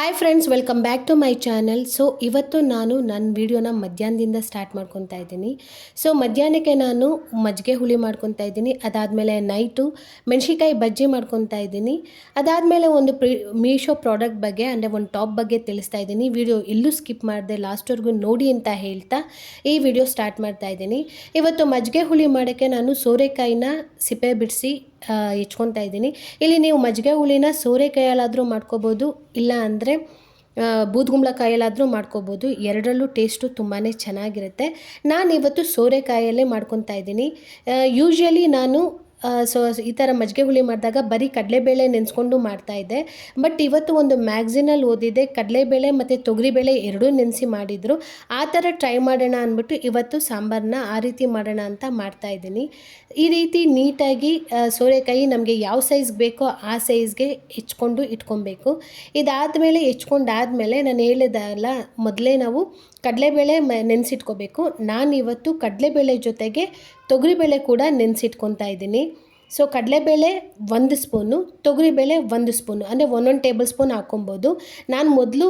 Hi friends welcome back to my channel so ಇವತ್ತು ನಾನು ನನ್ನ ವಿಡಿಯೋನ ಮಧ್ಯಾಹ್ನದಿಂದ ಸ್ಟಾರ್ಟ್ ಮಾಡ್ಕೊತಾ ಇದ್ದೀನಿ. ಸೊ ಮಧ್ಯಾಹ್ನಕ್ಕೆ ನಾನು ಮಜ್ಜಿಗೆ ಹುಳಿ ಮಾಡ್ಕೊತಾ ಇದ್ದೀನಿ. ಅದಾದಮೇಲೆ ನೈಟು ಮೆಣಸಿಕಾಯಿ ಬಜ್ಜಿ ಮಾಡ್ಕೊತಾ ಇದ್ದೀನಿ. ಅದಾದಮೇಲೆ ಒಂದು ಪ್ರಿ ಮೀಶೋ ಪ್ರಾಡಕ್ಟ್ ಬಗ್ಗೆ, ಅಂದರೆ ಒಂದು ಟಾಪ್ ಬಗ್ಗೆ ತಿಳಿಸ್ತಾ ಇದ್ದೀನಿ. ವಿಡಿಯೋ ಇಲ್ಲೂ ಸ್ಕಿಪ್ ಮಾಡಿದೆ ಲಾಸ್ಟ್ವರೆಗೂ ನೋಡಿ ಅಂತ ಹೇಳ್ತಾ ಈ ವಿಡಿಯೋ ಸ್ಟಾರ್ಟ್ ಮಾಡ್ತಾ ಇದ್ದೀನಿ. ಇವತ್ತು ಮಜ್ಜಿಗೆ ಹುಳಿ ಮಾಡೋಕ್ಕೆ ನಾನು ಸೋರೆಕಾಯಿನ ಸಿಪ್ಪೆ ಬಿಡಿಸಿ ಹೆಚ್ಕೊತಾ ಇದ್ದೀನಿ. ಇಲ್ಲಿ ನೀವು ಮಜ್ಜಿಗೆ ಹುಳಿನ ಸೋರೆಕಾಯಲ್ಲಾದರೂ ಮಾಡ್ಕೋಬೋದು, ಇಲ್ಲ ಅಂದರೆ ಬೂದ್ಗುಂಬಳಕಾಯಲ್ಲಾದರೂ ಮಾಡ್ಕೋಬೋದು. ಎರಡರಲ್ಲೂ ಟೇಸ್ಟು ತುಂಬಾ ಚೆನ್ನಾಗಿರುತ್ತೆ. ನಾನು ಇವತ್ತು ಸೋರೆಕಾಯಲ್ಲೇ ಮಾಡ್ಕೊತಾ ಇದ್ದೀನಿ. ಯೂಶ್ವಲಿ ನಾನು ಸೊ ಈ ಥರ ಮಜ್ಜಿಗೆ ಹುಳಿ ಮಾಡಿದಾಗ ಬರೀ ಕಡಲೆಬೇಳೆ ನೆನೆಸ್ಕೊಂಡು ಮಾಡ್ತಾಯಿದ್ದೆ ಬಟ್ ಇವತ್ತು ಒಂದು ಮ್ಯಾಗ್ಝಿನಲ್ಲಿ ಓದಿದೆ, ಕಡಲೆಬೇಳೆ ಮತ್ತು ತೊಗರಿಬೇಳೆ ಎರಡೂ ನೆನೆಸಿ ಮಾಡಿದರು. ಆ ಥರ ಟ್ರೈ ಮಾಡೋಣ ಅಂದ್ಬಿಟ್ಟು ಇವತ್ತು ಸಾಂಬಾರನ್ನ ಆ ರೀತಿ ಮಾಡೋಣ ಅಂತ ಮಾಡ್ತಾಯಿದ್ದೀನಿ ಈ ರೀತಿ ನೀಟಾಗಿ ಸೋರೆಕಾಯಿ ನಮಗೆ ಯಾವ ಸೈಜ್ ಬೇಕೋ ಆ ಸೈಜ್ಗೆ ಹೆಚ್ಕೊಂಡು ಇಟ್ಕೊಬೇಕು. ಇದಾದಮೇಲೆ ಹೆಚ್ಕೊಂಡಾದಮೇಲೆ ನಾನು ಹೇಳಿದಲ್ಲ ಮೊದಲೇ ನಾವು ಕಡಲೆಬೇಳೆ ಮ, ನೆನೆಸಿಟ್ಕೋಬೇಕು. ನಾನು ಇವತ್ತು ಕಡಲೆಬೇಳೆ ಜೊತೆಗೆ ತೊಗರಿಬೇಳೆ ಕೂಡ ನೆನೆಸಿಟ್ಕೊತಾ ಇದ್ದೀನಿ. ಸೊ ಕಡಲೆಬೇಳೆ ಒಂದು ಸ್ಪೂನು, ತೊಗರಿಬೇಳೆ ಒಂದು ಸ್ಪೂನು, ಅಂದರೆ ಒಂದೊಂದು ಟೇಬಲ್ ಸ್ಪೂನ್ ಹಾಕೊಬೋದು ನಾನು ಮೊದಲು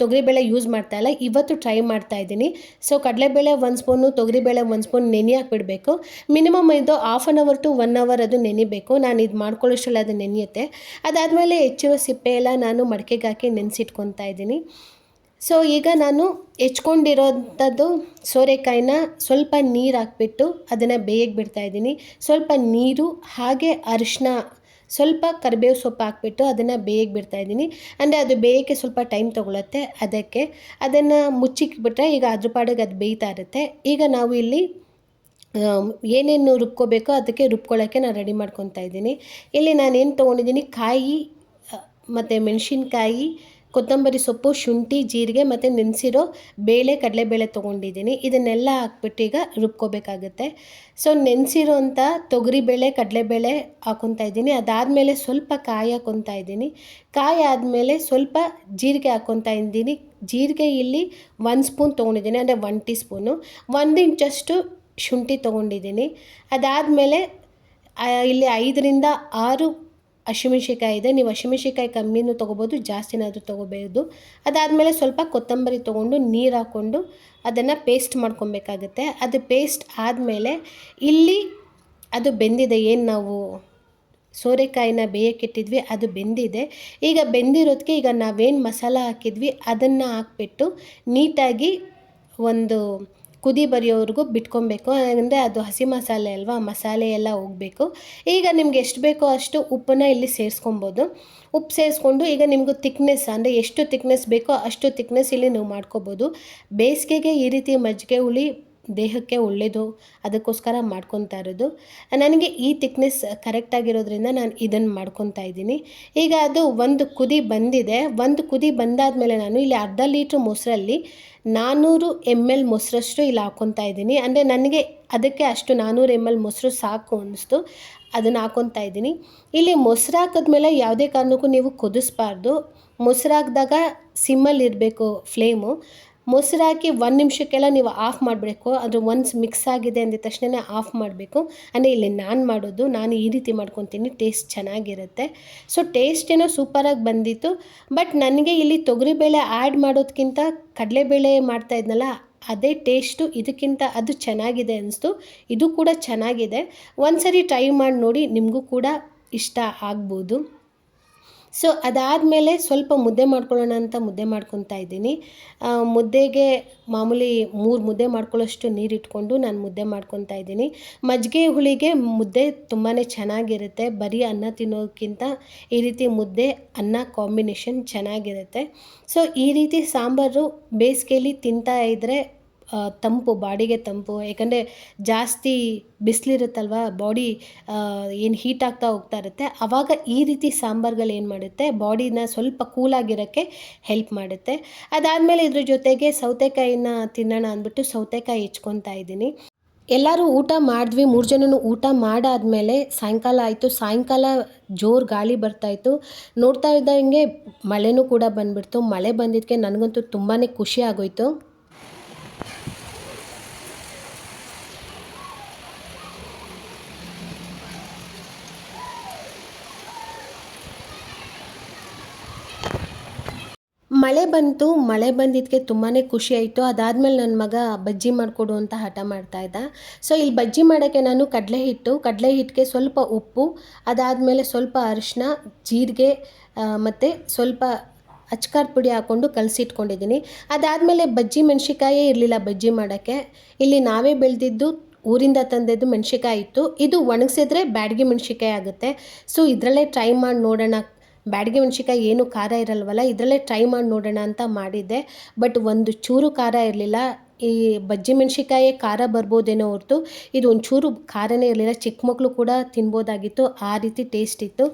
ತೊಗರಿಬೇಳೆ ಯೂಸ್ ಮಾಡ್ತಾ ಇಲ್ಲ, ಇವತ್ತು ಟ್ರೈ ಮಾಡ್ತಾ ಇದ್ದೀನಿ. ಸೊ ಕಡಲೆಬೇಳೆ ಒಂದು ಸ್ಪೂನು, ತೊಗರಿಬೇಳೆ ಒಂದು ಸ್ಪೂನ್ ನೆನೆ ಹಾಕ್ಬಿಡಬೇಕು. ಮಿನಿಮಮ್ ಇದು half an hour to one hour ಅದು ನೆನಿಬೇಕು. ನಾನು ಇದು ಮಾಡ್ಕೊಳ್ಳೋಷ್ಟರಲ್ಲಿ ಅದು ನೆನೆಯುತ್ತೆ. ಅದಾದಮೇಲೆ ಹೆಚ್ಚಿರೋ ಸಿಪ್ಪೆ ಎಲ್ಲ ನಾನು ಮಡಕೆಗೆ ಹಾಕಿ ನೆನೆಸಿಟ್ಕೊತಾ ಇದ್ದೀನಿ. ಸೊ ಈಗ ನಾನು ಹೆಚ್ಕೊಂಡಿರೋಂಥದ್ದು ಸೋರೆಕಾಯಿನ ಸ್ವಲ್ಪ ನೀರು ಹಾಕ್ಬಿಟ್ಟು ಅದನ್ನು ಬೇಯಕ್ಕೆ ಬಿಡ್ತಾ ಇದ್ದೀನಿ. ಸ್ವಲ್ಪ ನೀರು, ಹಾಗೆ ಅರಿಶಿನ ಸ್ವಲ್ಪ ಕರಿಬೇವು ಸೊಪ್ಪು ಹಾಕ್ಬಿಟ್ಟು ಅದನ್ನು ಬೇಯಕ್ಕೆ ಬಿಡ್ತಾ ಇದ್ದೀನಿ. ಅಂದರೆ ಅದು ಬೇಯಕ್ಕೆ ಸ್ವಲ್ಪ ಟೈಮ್ ತೊಗೊಳುತ್ತೆ ಅದಕ್ಕೆ. ಅದನ್ನು ಮುಚ್ಚಿಕ್ಬಿಟ್ರೆ ಈಗ ಅದ್ರ ಪಾಡಿಗೆ ಅದು ಬೇಯ್ತಾ ಇರುತ್ತೆ. ಈಗ ನಾವು ಇಲ್ಲಿ ಏನೇನು ರುಬ್ಕೋಬೇಕೋ ಅದಕ್ಕೆ ರುಬ್ಕೊಳ್ಳೋಕ್ಕೆ ನಾನು ರೆಡಿ ಮಾಡ್ಕೊತಾ ಇದ್ದೀನಿ. ಇಲ್ಲಿ ನಾನೇನು ತೊಗೊಂಡಿದ್ದೀನಿ, ಕಾಯಿ, ಮತ್ತು ಮೆಣಸಿನ್ಕಾಯಿ ಕೊತ್ತಂಬರಿ ಸೊಪ್ಪು, ಶುಂಠಿ, ಜೀರಿಗೆ ಮತ್ತು ನೆನೆಸಿರೋ ಬೇಳೆ ಕಡಲೆಬೇಳೆ ತೊಗೊಂಡಿದ್ದೀನಿ. ಇದನ್ನೆಲ್ಲ ಹಾಕ್ಬಿಟ್ಟು ಈಗ ರುಬ್ಕೋಬೇಕಾಗುತ್ತೆ. ಸೊ ನೆನೆಸಿರೋಂಥ ತೊಗರಿಬೇಳೆ, ಕಡಲೆಬೇಳೆ ಹಾಕೊತಾ ಇದ್ದೀನಿ. ಅದಾದಮೇಲೆ ಸ್ವಲ್ಪ ಕಾಯಿ ಹಾಕೊತಾ ಇದ್ದೀನಿ. ಕಾಯಿ ಆದಮೇಲೆ ಸ್ವಲ್ಪ ಜೀರಿಗೆ ಹಾಕೊತಾ ಇದ್ದೀನಿ. ಜೀರಿಗೆ ಇಲ್ಲಿ ಒನ್ ಸ್ಪೂನ್ ತೊಗೊಂಡಿದ್ದೀನಿ, ಅಂದರೆ ಒನ್ ಟೀ ಸ್ಪೂನು ಒಂದು ಇಂಚಷ್ಟು ಶುಂಠಿ ತೊಗೊಂಡಿದ್ದೀನಿ. ಅದಾದಮೇಲೆ ಇಲ್ಲಿ ಐದರಿಂದ ಆರು ಹಸಿಮೆಣ್ಸಿಕಾಯಿ ಇದೆ. ನೀವು ಹಸಿಮೆಣ್ಸಿಕಾಯಿ ಕಮ್ಮಿನೂ ತೊಗೋಬೋದು, ಜಾಸ್ತಿನಾದರೂ ತೊಗೋಬೋದು. ಅದಾದಮೇಲೆ ಸ್ವಲ್ಪ ಕೊತ್ತಂಬರಿ ತೊಗೊಂಡು ನೀರು ಹಾಕ್ಕೊಂಡು ಅದನ್ನು ಪೇಸ್ಟ್ ಮಾಡ್ಕೊಬೇಕಾಗುತ್ತೆ. ಅದು ಪೇಸ್ಟ್ ಆದಮೇಲೆ ಇಲ್ಲಿ ಅದು ಬೆಂದಿದೆ. ಏನು ನಾವು ಸೋರೆಕಾಯಿನ ಬೇಯಕ್ಕಿಟ್ಟಿದ್ವಿ ಅದು ಬೆಂದಿದೆ. ಈಗ ಬೆಂದಿರೋದಕ್ಕೆ ಈಗ ನಾವೇನು ಮಸಾಲ ಹಾಕಿದ್ವಿ, ಅದನ್ನು ಹಾಕ್ಬಿಟ್ಟು ನೀಟಾಗಿ ಒಂದು ಕುದಿ ಬರೆಯೋವರೆಗೂ ಬಿಟ್ಕೊಬೇಕು. ಅಂದರೆ ಅದು ಹಸಿ ಮಸಾಲೆ ಅಲ್ವಾ, ಮಸಾಲೆ ಎಲ್ಲ ಹೋಗಬೇಕು. ಈಗ ನಿಮ್ಗೆ ಎಷ್ಟು ಬೇಕೋ ಅಷ್ಟು ಉಪ್ಪನ್ನ ಇಲ್ಲಿ ಸೇರಿಸ್ಕೊಬೋದು. ಉಪ್ಪು ಸೇರಿಸ್ಕೊಂಡು ಈಗ ನಿಮಗೂ ತಿಕ್ನೆಸ್ ಅಂದರೆ ಎಷ್ಟು ತಿಕ್ನೆಸ್ ಬೇಕೋ ಅಷ್ಟು ತಿಕ್ನೆಸ್ ಇಲ್ಲಿ ನೀವು ಮಾಡ್ಕೋಬೋದು. ಬೇಸಿಗೆಗೆ ಈ ರೀತಿ ಮಜ್ಜಿಗೆ ಹುಳಿ ದೇಹಕ್ಕೆ ಒಳ್ಳೆಯದು ಅದಕ್ಕೋಸ್ಕರ ಮಾಡ್ಕೊತಾ ಇರೋದು. ನನಗೆ ಈ ತಿಕ್ನೆಸ್ ಕರೆಕ್ಟಾಗಿರೋದ್ರಿಂದ ನಾನು ಇದನ್ನು ಮಾಡ್ಕೊತಾ ಇದ್ದೀನಿ. ಈಗ ಅದು ಒಂದು ಕುದಿ ಬಂದಿದೆ. ಒಂದು ಕುದಿ ಬಂದಾದಮೇಲೆ ನಾನು ಇಲ್ಲಿ ಅರ್ಧ ಲೀಟ್ರ್ ಮೊಸರಲ್ಲಿ ನಾನ್ನೂರು ಎಂ ಎಲ್ ಮೊಸರಷ್ಟು ಇಲ್ಲಿ ಹಾಕ್ಕೊತಾ ಇದ್ದೀನಿ. ಅಂದರೆ ನನಗೆ ಅದಕ್ಕೆ ಅಷ್ಟು ನಾನ್ನೂರು ಎಂ ಎಲ್ ಮೊಸರು ಸಾಕು ಅನ್ನಿಸ್ತು. ಅದನ್ನು ಹಾಕ್ಕೊತಾ ಇದ್ದೀನಿ. ಇಲ್ಲಿ ಮೊಸರು ಹಾಕಿದ್ಮೇಲೆ ಯಾವುದೇ ಕಾರಣಕ್ಕೂ ನೀವು ಕುದಿಸ್ಬಾರ್ದು. ಮೊಸರು ಹಾಕಿದಾಗ ಸಿಮ್ಮಲ್ಲಿ ಇರಬೇಕು ಫ್ಲೇಮು ಮೊಸರು ಹಾಕಿ ಒಂದು ನಿಮಿಷಕ್ಕೆಲ್ಲ ನೀವು ಆಫ್ ಮಾಡಬೇಕು. ಅದು ಒನ್ಸ್ ಮಿಕ್ಸ್ ಆಗಿದೆ ಅಂದ ತಕ್ಷಣ ಆಫ್ ಮಾಡಬೇಕು. ಅಂದರೆ ಇಲ್ಲಿ ನಾನು ಮಾಡೋದು, ನಾನು ಈ ರೀತಿ ಮಾಡ್ಕೊತೀನಿ ಟೇಸ್ಟ್ ಚೆನ್ನಾಗಿರುತ್ತೆ. ಸೊ ಟೇಸ್ಟ್ ಏನೋ ಸೂಪರಾಗಿ ಬಂದಿತ್ತು. ಬಟ್ ನನಗೆ ಇಲ್ಲಿ ತೊಗರಿಬೇಳೆ ಆ್ಯಡ್ ಮಾಡೋದಕ್ಕಿಂತ ಕಡಲೆಬೇಳೆ ಮಾಡ್ತಾ ಇದ್ನಲ್ಲ, ಅದೇ ಟೇಸ್ಟು ಇದಕ್ಕಿಂತ ಅದು ಚೆನ್ನಾಗಿದೆ ಅನಿಸ್ತು. ಇದು ಕೂಡ ಚೆನ್ನಾಗಿದೆ. ಒಂದು ಸರಿ ಟ್ರೈ ಮಾಡಿ ನೋಡಿ, ನಿಮಗೂ ಕೂಡ ಇಷ್ಟ ಆಗ್ಬೋದು. ಸೊ ಅದಾದಮೇಲೆ ಸ್ವಲ್ಪ ಮುದ್ದೆ ಮಾಡ್ಕೊಳ್ಳೋಣ ಅಂತ ಮುದ್ದೆ ಮಾಡ್ಕೊತಾ ಇದ್ದೀನಿ. ಮುದ್ದೆಗೆ ಮಾಮೂಲಿ ಮೂರು ಮುದ್ದೆ ಮಾಡ್ಕೊಳ್ಳೋಷ್ಟು ನೀರು ಇಟ್ಕೊಂಡು ನಾನು ಮುದ್ದೆ ಮಾಡ್ಕೊತಾ ಇದ್ದೀನಿ. ಮಜ್ಜಿಗೆ ಹುಳಿಗೆ ಮುದ್ದೆ ತುಂಬಾ ಚೆನ್ನಾಗಿರುತ್ತೆ. ಬರೀ ಅನ್ನ ತಿನ್ನೋಕ್ಕಿಂತ ಈ ರೀತಿ ಮುದ್ದೆ, ಅನ್ನ ಕಾಂಬಿನೇಷನ್ ಚೆನ್ನಾಗಿರುತ್ತೆ. ಸೊ ಈ ರೀತಿ ಸಾಂಬಾರು ಬೇಸಿಗೆಯಲ್ಲಿ ತಿಂತಾ ಇದ್ದರೆ ತಂಪು, ಬಾಡಿಗೆ ತಂಪು ಯಾಕಂದರೆ ಜಾಸ್ತಿ ಬಿಸಿಲಿರುತ್ತಲ್ವ ಬಾಡಿ ಏನು ಹೀಟ್ ಆಗ್ತಾ ಹೋಗ್ತಾ ಇರುತ್ತೆ. ಆವಾಗ ಈ ರೀತಿ ಸಾಂಬಾರ್ಗಳು ಏನು ಮಾಡುತ್ತೆ ಬಾಡಿನ ಸ್ವಲ್ಪ ಕೂಲಾಗಿರೋಕ್ಕೆ ಹೆಲ್ಪ್ ಮಾಡುತ್ತೆ. ಅದಾದಮೇಲೆ ಇದ್ರ ಜೊತೆಗೆ ಸೌತೆಕಾಯಿನ ತಿನ್ನೋಣ ಅಂದ್ಬಿಟ್ಟು ಸೌತೆಕಾಯಿ ಹೆಚ್ಕೊತಾ ಇದ್ದೀನಿ. ಎಲ್ಲರೂ ಊಟ ಮಾಡಿದ್ವಿ, ಮೂರು ಜನನು ಊಟ ಮಾಡಾದಮೇಲೆ ಸಾಯಂಕಾಲ ಆಯಿತು. ಸಾಯಂಕಾಲ ಜೋರು ಗಾಳಿ ಬರ್ತಾಯಿತ್ತು ನೋಡ್ತಾ ಇದ್ದಂಗೆ ಮಳೆನೂ ಕೂಡ ಬಂದುಬಿಡ್ತು. ಮಳೆ ಬಂದಿದ್ದಕ್ಕೆ ನನಗಂತೂ ತುಂಬಾ ಖುಷಿ ಆಗೋಯ್ತು. ಮಳೆ ಬಂತು, ಮಳೆ ಬಂದಿದ್ದಕ್ಕೆ ತುಂಬಾ ಖುಷಿ ಆಯಿತು. ಅದಾದಮೇಲೆ ನನ್ನ ಮಗ ಬಜ್ಜಿ ಮಾಡಿಕೊಡು ಅಂತ ಹಠ ಮಾಡ್ತಾ ಇದ್ದ. ಸೊ ಇಲ್ಲಿ ಬಜ್ಜಿ ಮಾಡೋಕ್ಕೆ ನಾನು ಕಡಲೆ ಹಿಟ್ಟು, ಕಡಲೆ ಹಿಟ್ಟಿಗೆ ಸ್ವಲ್ಪ ಉಪ್ಪು, ಅದಾದಮೇಲೆ ಸ್ವಲ್ಪ ಅರಿಶಿನ ಜೀರಿಗೆ ಮತ್ತು ಸ್ವಲ್ಪ ಅಚ್ಕಾರದ ಪುಡಿ ಹಾಕ್ಕೊಂಡು ಕಲಸಿಟ್ಕೊಂಡಿದ್ದೀನಿ. ಅದಾದಮೇಲೆ ಬಜ್ಜಿ ಮೆಣಸಿಕಾಯೇ ಇರಲಿಲ್ಲ ಬಜ್ಜಿ ಮಾಡೋಕ್ಕೆ. ಇಲ್ಲಿ ನಾವೇ ಬೆಳೆದಿದ್ದು ಊರಿಂದ ತಂದಿದ್ದು ಮೆಣಸಿಕಾಯಿ ಇತ್ತು. ಇದು ಒಣಗಿಸಿದ್ರೆ ಬ್ಯಾಡಗಿ ಮೆಣಸಿಕಾಯಿ ಆಗುತ್ತೆ. ಸೊ ಇದರಲ್ಲೇ ಟ್ರೈ ಮಾಡಿ ನೋಡೋಣ ಬ್ಯಾಡಗಿ ಮೆಣಸಿಕಾಯಿ ಏನು ಖಾರ ಇರಲ್ವಲ್ಲ, ಇದರಲ್ಲೇ ಟ್ರೈ ಮಾಡಿ ನೋಡೋಣ ಅಂತ ಮಾಡಿದ್ದೆ. ಬಟ್ ಒಂದು ಚೂರು ಖಾರ ಇರಲಿಲ್ಲ. ಈ ಬಜ್ಜಿ ಮೆಣಸಿಕಾಯಿ ಖಾರ ಬರ್ಬೋದೇನೋ ಹೊರತು, ಇದು ಒಂಚೂರು ಖಾರನೇ ಇರಲಿಲ್ಲ. ಚಿಕ್ಕ ಮಕ್ಕಳು ಕೂಡ ತಿನ್ಬೋದಾಗಿತ್ತು, ಆ ರೀತಿ ಟೇಸ್ಟ್ ಇತ್ತು.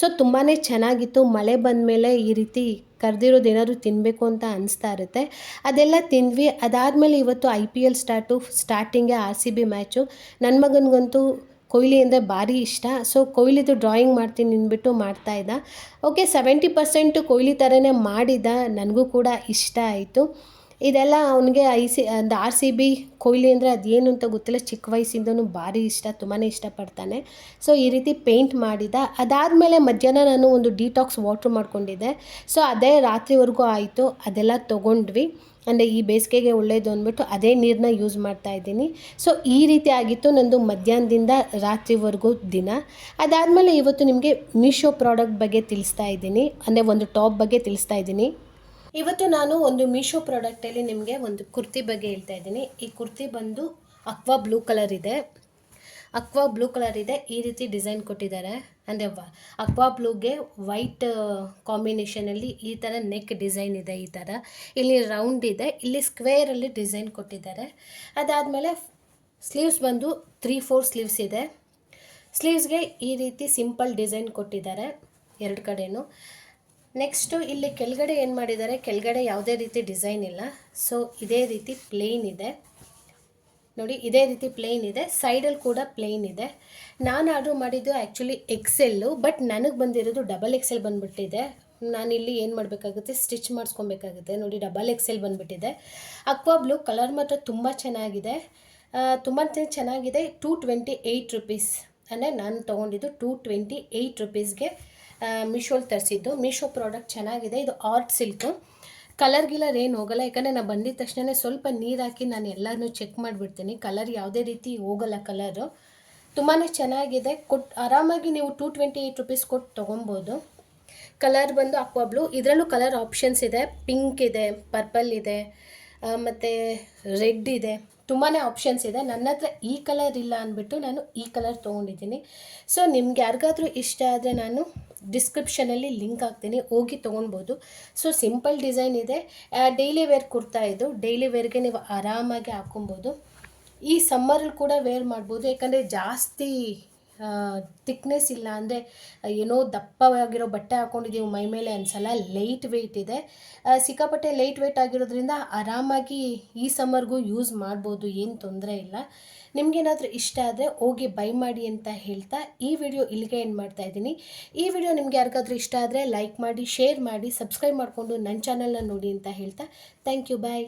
ಸೊ ತುಂಬಾ ಚೆನ್ನಾಗಿತ್ತು. ಮಳೆ ಬಂದಮೇಲೆ ಈ ರೀತಿ ಕರೆದಿರೋದು ಏನಾದರೂ ತಿನ್ನಬೇಕು ಅಂತ ಅನಿಸ್ತಾ ಇರುತ್ತೆ. ಅದೆಲ್ಲ ತಿಂದ್ವಿ. ಅದಾದಮೇಲೆ ಇವತ್ತು ಐ ಪಿ ಎಲ್ ಸ್ಟಾರ್ಟು ಸ್ಟಾರ್ಟಿಂಗೇ ಆರ್ ಸಿ ಬಿ ಮ್ಯಾಚು ನನ್ನ ಮಗನಿಗಂತೂ ಕೊಹ್ಲಿ ಅಂದರೆ ಭಾರಿ ಇಷ್ಟ. ಸೊ ಕೊಹ್ಲಿದು ಡ್ರಾಯಿಂಗ್ ಮಾಡ್ತೀನಿ ಅಂದ್ಬಿಟ್ಟು ಮಾಡ್ತಾ ಇದ್ದ. ಓಕೆ ಸೆವೆಂಟಿ ಪರ್ಸೆಂಟು ಕೊಹ್ಲಿ ಥರನೇ ಮಾಡಿದ. ನನಗೂ ಕೂಡ ಇಷ್ಟ ಆಯಿತು. ಇದೆಲ್ಲ ಅವನಿಗೆ ಐ ಸಿ ಒಂದು ಆರ್ ಸಿ ಬಿ ಕೊಹ್ಲಿ ಅಂದರೆ ಅದೇನು ಅಂತ ಗೊತ್ತಿಲ್ಲ. ಚಿಕ್ಕ ವಯಸ್ಸಿಂದನೂ ಭಾರಿ ಇಷ್ಟ ತುಂಬಾ ಇಷ್ಟಪಡ್ತಾನೆ. ಸೊ ಈ ರೀತಿ ಪೇಂಟ್ ಮಾಡಿದ. ಅದಾದಮೇಲೆ ಮಧ್ಯಾಹ್ನ ನಾನು ಒಂದು ಡಿಟಾಕ್ಸ್ ವಾಟ್ರ್ ಮಾಡ್ಕೊಂಡಿದ್ದೆ. ಸೊ ಅದೇ ರಾತ್ರಿವರೆಗೂ ಆಯಿತು. ಅದೆಲ್ಲ ತೊಗೊಂಡ್ವಿ. ಅಂದರೆ ಈ ಬೇಸಿಗೆಗೆ ಒಳ್ಳೆಯದು ಅಂದ್ಬಿಟ್ಟು ಅದೇ ನೀರನ್ನ ಯೂಸ್ ಮಾಡ್ತಾ ಇದ್ದೀನಿ. ಸೊ ಈ ರೀತಿ ಆಗಿತ್ತು ನಂದು ಮಧ್ಯಾಹ್ನದಿಂದ ರಾತ್ರಿವರೆಗೂ ದಿನ. ಅದಾದಮೇಲೆ ಇವತ್ತು ನಿಮಗೆ ಮೀಶೋ ಪ್ರಾಡಕ್ಟ್ ಬಗ್ಗೆ ತಿಳಿಸ್ತಾ ಇದ್ದೀನಿ. ಅಂದರೆ ಒಂದು ಟಾಪ್ ಬಗ್ಗೆ ತಿಳಿಸ್ತಾ ಇದ್ದೀನಿ. ಇವತ್ತು ನಾನು ಒಂದು ಮೀಶೋ ಪ್ರಾಡಕ್ಟಲ್ಲಿ ನಿಮಗೆ ಒಂದು ಕುರ್ತಿ ಬಗ್ಗೆ ಹೇಳ್ತಾ ಇದ್ದೀನಿ. ಈ ಕುರ್ತಿ ಬಂದು ಅಕ್ವಾ ಬ್ಲೂ ಕಲರ್ ಇದೆ. ಅಕ್ವಾ ಬ್ಲೂ ಕಲರ್ ಇದೆ, ಈ ರೀತಿ ಡಿಸೈನ್ ಕೊಟ್ಟಿದ್ದಾರೆ. ಅಂದರೆ ಅಕ್ವಾ ಬ್ಲೂಗೆ ವೈಟ್ ಕಾಂಬಿನೇಷನಲ್ಲಿ ಈ ಥರ ನೆಕ್ ಡಿಸೈನ್ ಇದೆ ಈ ಥರ ಇಲ್ಲಿ ರೌಂಡ್ ಇದೆ, ಇಲ್ಲಿ ಸ್ಕ್ವೇರಲ್ಲಿ ಡಿಸೈನ್ ಕೊಟ್ಟಿದ್ದಾರೆ. ಅದಾದಮೇಲೆ ಸ್ಲೀವ್ಸ್ ಬಂದು ತ್ರೀ ಫೋರ್ ಸ್ಲೀವ್ಸ್ ಇದೆ. ಸ್ಲೀವ್ಸ್ಗೆ ಈ ರೀತಿ ಸಿಂಪಲ್ ಡಿಸೈನ್ ಕೊಟ್ಟಿದ್ದಾರೆ ಎರಡು ಕಡೆಯೂ ನೆಕ್ಸ್ಟು ಇಲ್ಲಿ ಕೆಳಗಡೆ ಏನು ಮಾಡಿದ್ದಾರೆ, ಕೆಳಗಡೆ ಯಾವುದೇ ರೀತಿ ಡಿಸೈನ್ ಇಲ್ಲ. ಸೊ ಇದೇ ರೀತಿ ಪ್ಲೇನ್ ಇದೆ. ನೋಡಿ, ಇದೇ ರೀತಿ ಪ್ಲೇನ್ ಇದೆ. ಸೈಡಲ್ಲಿ ಕೂಡ ಪ್ಲೇನ್ ಇದೆ. ನಾನು ಆರ್ಡ್ರ್ ಮಾಡಿದ್ದು ಆ್ಯಕ್ಚುಲಿ ಎಕ್ಸೆಲ್ಲು ಬಟ್ ನನಗೆ ಬಂದಿರೋದು ಡಬಲ್ ಎಕ್ಸೆಲ್ ಬಂದುಬಿಟ್ಟಿದೆ. ನಾನಿಲ್ಲಿ ಏನು ಮಾಡಬೇಕಾಗುತ್ತೆ ಸ್ಟಿಚ್ ಮಾಡಿಸ್ಕೊಬೇಕಾಗುತ್ತೆ. ನೋಡಿ ಡಬಲ್ ಎಕ್ಸೆಲ್ ಬಂದುಬಿಟ್ಟಿದೆ. ಅಕ್ವಾ ಬ್ಲೂ ಕಲರ್ ಮಾತ್ರ ತುಂಬ ಚೆನ್ನಾಗಿದೆ. ತುಂಬ ಚೆನ್ನಾಗಿದೆ. ಟೂ ಟ್ವೆಂಟಿ ಏಯ್ಟ್ ರುಪೀಸ್ ಅಂದರೆ ನಾನು ತೊಗೊಂಡಿದ್ದು ಟೂ ಟ್ವೆಂಟಿ ಏಯ್ಟ್ ರುಪೀಸ್ಗೆ ಮೀಶೋಲ್ಲಿ ತರಿಸಿದ್ದು. ಮೀಶೋ ಪ್ರಾಡಕ್ಟ್ ಚೆನ್ನಾಗಿದೆ. ಇದು ಆರ್ಟ್ ಸಿಲ್ಕು ಕಲರ್ ಗಿಲರ್ ಏನು ಹೋಗಲ್ಲ, ಯಾಕಂದರೆ ನಾನು ಬಂದಿದ ತಕ್ಷಣ ಸ್ವಲ್ಪ ನೀರು ಹಾಕಿ ನಾನು ಎಲ್ಲನೂ ಚೆಕ್ ಮಾಡಿಬಿಡ್ತೀನಿ. ಕಲರ್ ಯಾವುದೇ ರೀತಿ ಹೋಗಲ್ಲ ಕಲರು ತುಂಬಾ ಚೆನ್ನಾಗಿದೆ. ಕೊಟ್ಟು ಆರಾಮಾಗಿ ನೀವು ಟೂ ಟ್ವೆಂಟಿ ಏಯ್ಟ್ ರುಪೀಸ್ ಕೊಟ್ಟು ತೊಗೊಬೋದು. ಕಲರ್ ಬಂದು ಅಕ್ವಾ ಬ್ಲೂ ಇದರಲ್ಲೂ ಕಲರ್ ಆಪ್ಷನ್ಸ್ ಇದೆ. ಪಿಂಕ್ ಇದೆ ಪರ್ಪಲ್ ಇದೆ ಮತ್ತು ರೆಡ್ ಇದೆ. ತುಂಬಾ ಆಪ್ಷನ್ಸ್ ಇದೆ. ನನ್ನ ಹತ್ರ ಈ ಕಲರ್ ಇಲ್ಲ ಅಂದ್ಬಿಟ್ಟು ನಾನು ಈ ಕಲರ್ ತೊಗೊಂಡಿದ್ದೀನಿ. ಸೊ ನಿಮ್ಗೆ ಯಾರಿಗಾದ್ರೂ ಇಷ್ಟ ಆದರೆ ನಾನು ಡಿಸ್ಕ್ರಿಪ್ಷನಲ್ಲಿ ಲಿಂಕ್ ಹಾಕ್ತೀನಿ, ಹೋಗಿ ತೊಗೊಳ್ಬೋದು ಸೊ ಸಿಂಪಲ್ ಡಿಸೈನ್ ಇದೆ. ಡೈಲಿ ವೇರ್ ಕುರ್ತಾ ಇದು. ಡೈಲಿ ವೇರ್ಗೆ ನೀವು ಆರಾಮಾಗಿ ಹಾಕೊಬೋದು ಈ ಸಮ್ಮರಲ್ಲಿ ಕೂಡ ವೇರ್ ಮಾಡ್ಬೋದು. ಯಾಕಂದರೆ ಜಾಸ್ತಿ ತಿಕ್ನೆಸ್ ಇಲ್ಲ ಅಂದರೆ ಏನೋ ದಪ್ಪವಾಗಿರೋ ಬಟ್ಟೆ ಹಾಕ್ಕೊಂಡಿದ್ದೀವಿ ಮೈ ಮೇಲೆ ಅನ್ಸಲ್ಲ. ಲೈಟ್ ವೆಯ್ಟ್ ಇದೆ. ಸಿಕ್ಕಾಪಟ್ಟೆ ಲೈಟ್ ವೆಯ್ಟ್ ಆಗಿರೋದ್ರಿಂದ ಆರಾಮಾಗಿ ಈ ಸಮ್ಮರ್ಗೂ ಯೂಸ್ ಮಾಡ್ಬೋದು. ಏನು ತೊಂದರೆ ಇಲ್ಲ. ನಿಮಗೇನಾದರೂ ಇಷ್ಟ ಆದರೆ ಹೋಗಿ ಬೈ ಮಾಡಿ ಅಂತ ಹೇಳ್ತಾ ಈ ವಿಡಿಯೋ ಇಲ್ಲಿಗೆ ಏನು ಮಾಡ್ತಾ ಇದ್ದೀನಿ. ಈ ವಿಡಿಯೋ ನಿಮ್ಗೆ ಯಾರಿಗಾದರೂ ಇಷ್ಟ ಆದರೆ ಲೈಕ್ ಮಾಡಿ ಶೇರ್ ಮಾಡಿ ಸಬ್ಸ್ಕ್ರೈಬ್ ಮಾಡಿಕೊಂಡು ನನ್ನ ಚಾನಲ್ನ ನೋಡಿ ಅಂತ ಹೇಳ್ತಾ. Thank you bye